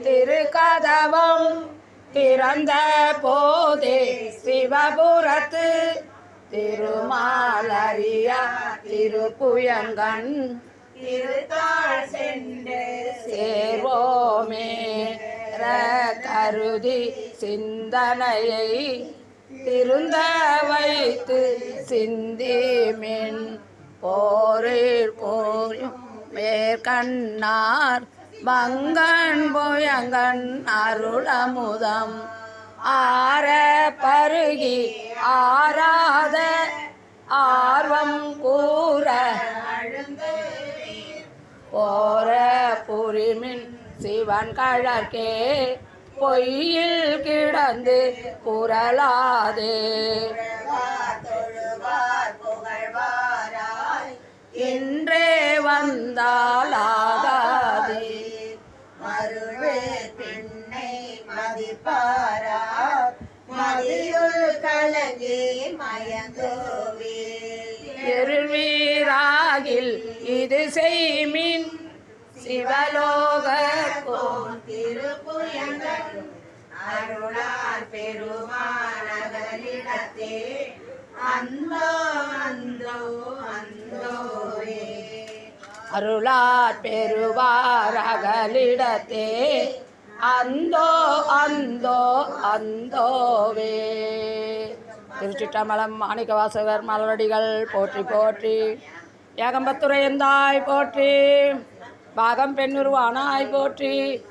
திருக்கதவம் திறந்த போதே சிவபுரத்து. திருமாலரியா திருப்புயங்கன் திருத்தாள் சென்று சேர்வோமே. ர கருதி சிந்தனையை திருந்த வைத்து சிந்திமின் போரில் போயும் மேற்கண்ணார் மங்கன் போயங்கன் அருளமுதம். ஆர பருகி ஆராத ஆர்வம் கூற. போர புரிமின் சிவன் கழற்கே பொய்யில் கிடந்து புரளாது. இன்றே வந்தார் மருள்வே பெண்ணை மதிப்பாரா? மதியுள் கலங்கி மயங்குவே. திருவீராகில் இது செய்மின் சிவலோக திருப்புயங்கள் அருளார் பெருமானகளிடத்தே அந்தோ அருளார் பெறுவாரகலிடத்தே. அந்தோ அந்தோ அந்தோவே. திருச்சிற்றம்பலம் மாணிக்கவாசகர் மலரடிகள் போற்றி போற்றி. ஏகம்பத்துரையந்தாய் போற்றி. பாகம் பெண்ணுருவானாய் போற்றி.